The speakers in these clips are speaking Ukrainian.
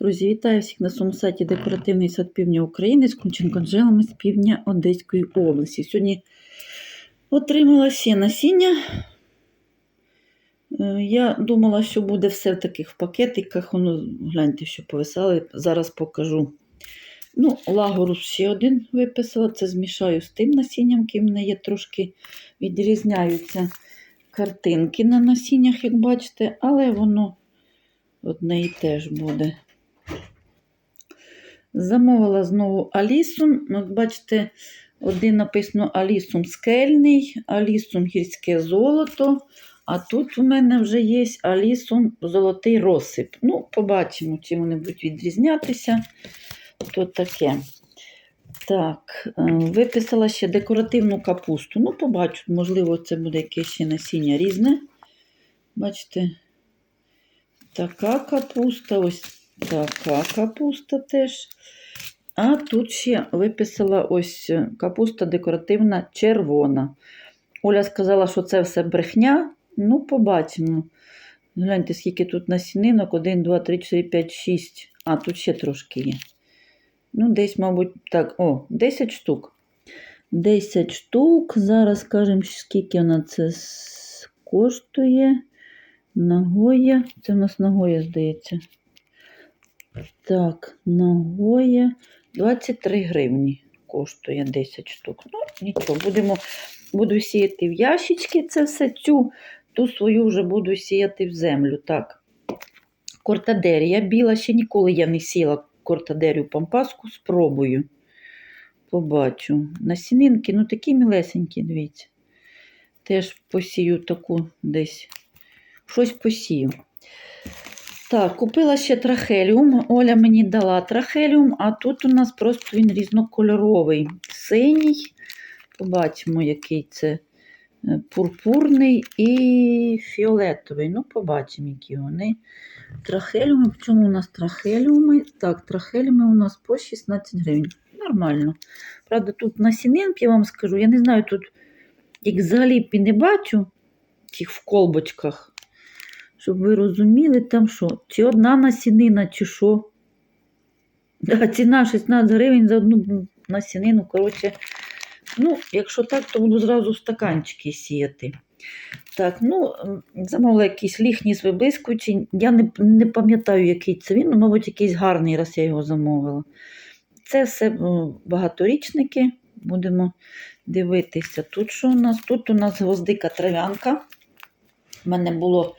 Друзі, вітаю всіх на своєму сайті Декоративний сад Півдня України з кунченкоджелами з півдня Одеської області. Сьогодні отримала ще насіння. Е, Я думала, що буде все в таких пакетиках. Воно, гляньте, що повисали. Зараз покажу. Ну, лагорус ще один виписала. Це змішаю з тим насінням, які в мене є трошки відрізняються картинки на насіннях, як бачите, але воно одне і теж буде. Замовила знову Алісум. От бачите, один написано Алісум скельний, Алісум гірське золото. А тут у мене вже є Алісум золотий розсип. Ну, побачимо, чим вони будуть відрізнятися. То таке. Так, е, виписала ще декоративну капусту. Ну, побачу, можливо, це буде якесь ще насіння різне. Бачите, така капуста, ось така капуста теж. А тут ще виписала ось капуста декоративна червона. Оля сказала, що це все брехня. Ну, побачимо. Гляньте, скільки тут насінинок. 1, 2, 3, 4, 5, 6. А, тут ще трошки є. Ну, десь, мабуть, так, о, 10 штук. 10 штук. Зараз скажемо, скільки вона це коштує. Нагоя. Це в нас нагоя, здається. Так, нагоя 23 гривні коштує 10 штук. Ну, нічого, будемо, буду сіяти в ящички це все. Цю ту свою вже буду сіяти в землю. Так. Кортадерія біла, ще ніколи я не сіяла кортадерію пампаску, спробую. Побачу. Насінинки, ну такі мілесенькі, дивіться. Теж посію таку десь. Щось посію. Так, купила ще трахеліум. Оля мені дала трахеліум, а тут у нас просто він різнокольоровий. Синій. Побачимо, який це е, пурпурний і фіолетовий. Ну, побачимо, які вони. Трахеліуми. В чому у нас трахеліуми? Так, трахеліуми у нас по 16 гривень. Нормально. Правда, тут насінинки, я вам скажу, я не знаю, тут як взагалі не бачу тих в колбочках. Щоб ви розуміли, там що, чи одна насінина, чи що. Да, ціна 16 гривень за одну насінину. Коротше, ну, якщо так, то буду зразу стаканчики сіяти. Так, ну, замовила якийсь ліхніс виблискуючий. Я не, не пам'ятаю, який це він, ну, мабуть, якийсь гарний раз я його замовила. Це все багаторічники. Будемо дивитися. Тут що у нас? Тут у нас гвоздика трав'янка. У мене було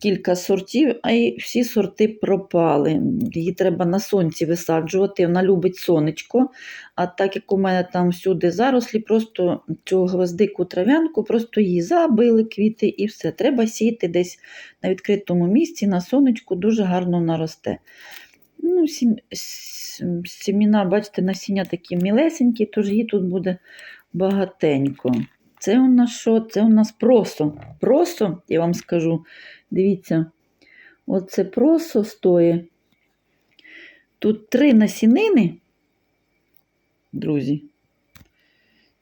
кілька сортів, а й всі сорти пропали. Її треба на сонці висаджувати. Вона любить сонечко. А так як у мене там всюди зарослі, просто цю гвоздику трав'янку, просто її забили квіти і все. Треба сіяти десь на відкритому місці, на сонечку, дуже гарно наросте. Ну, сім, сіміна, бачите, насіння такі мілесенькі, тож її тут буде багатенько. Це у нас що? Це у нас просо. Просо, я вам скажу, дивіться, оце просо стоїть. Тут три насінини, друзі.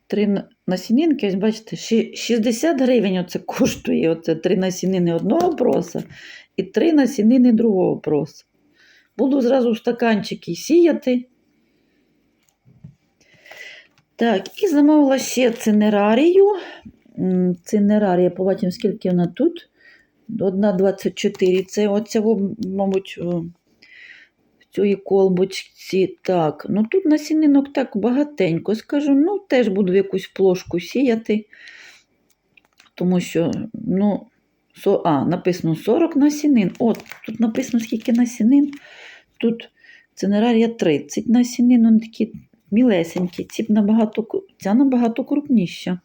Три насінинки, ось бачите, 60 гривень оце коштує. Оце три насінини одного проса і три насінини другого проса. Буду зразу в стаканчики сіяти. Так, і замовила ще цинерарію. Цинерарія, побачимо, скільки вона тут. 1,24. Це оця, мабуть, в цій колбочці. Так, ну тут насінинок так багатенько. Скажу, ну, теж буду якусь плошку сіяти. Тому що, ну, со, а, написано 40 насінин. От, тут написано, скільки насінин. Тут цинерарія 30 насінин, вони такі мілесенькі. Ці набагато, ця набагато крупніша.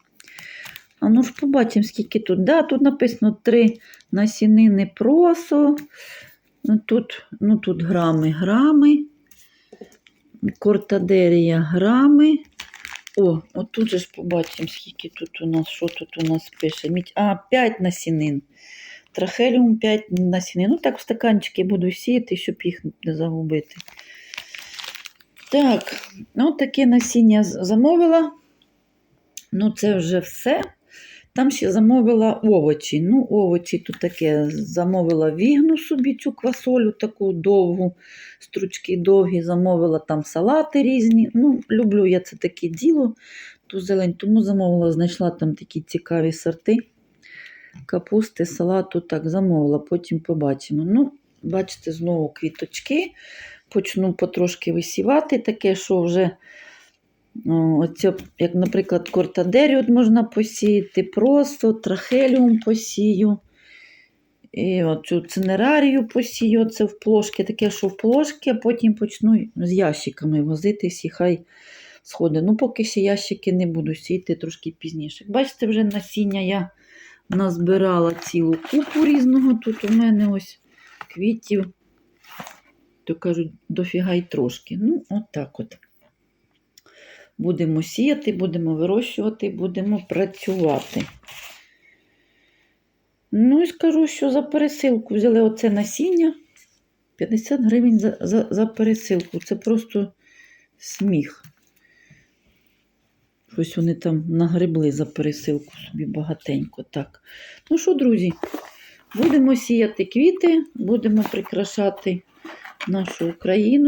А ну ж побачимо, скільки тут. Да, тут написано 3 насінини просо. Ну, Тут, ну, тут грами, грами. Кортадерія грами. О, от тут же ж побачимо, скільки тут у нас, що тут у нас пише. А, 5 насінин. Трахеліум 5 насінин. Ну так в стаканчики буду сіяти, щоб їх не загубити. Так, ну таке насіння замовила. Ну, це вже все. Там ще замовила овочі. Ну, овочі тут таке замовила вігну собі цю квасолю, таку довгу, стручки довгі, замовила там салати різні. Ну, люблю я це таке діло, ту зелень, тому замовила, знайшла там такі цікаві сорти. Капусти, салату так замовила, потім побачимо. Ну, бачите, знову квіточки. Почну потрошки висівати, таке, що вже оце, як, наприклад, кортадері можна посіяти, просто трахеліум посію. І оцю цинерарію посію, це в плошки, таке, що в плошки, а потім почну з ящиками возитись і хай сходить. Ну, поки ще ящики не буду сіяти трошки пізніше. Бачите, вже насіння я назбирала цілу купу різного. Тут у мене ось квітів, то кажуть, дофіга й трошки. Ну, отак от. Будемо сіяти, будемо вирощувати, будемо працювати. Ну і скажу, що за пересилку взяли оце насіння. 50 гривень за, за, за пересилку. Це просто сміх. Щось вони там нагребли за пересилку собі багатенько. Так. Ну що, друзі, будемо сіяти квіти, будемо прикрашати нашу Україну.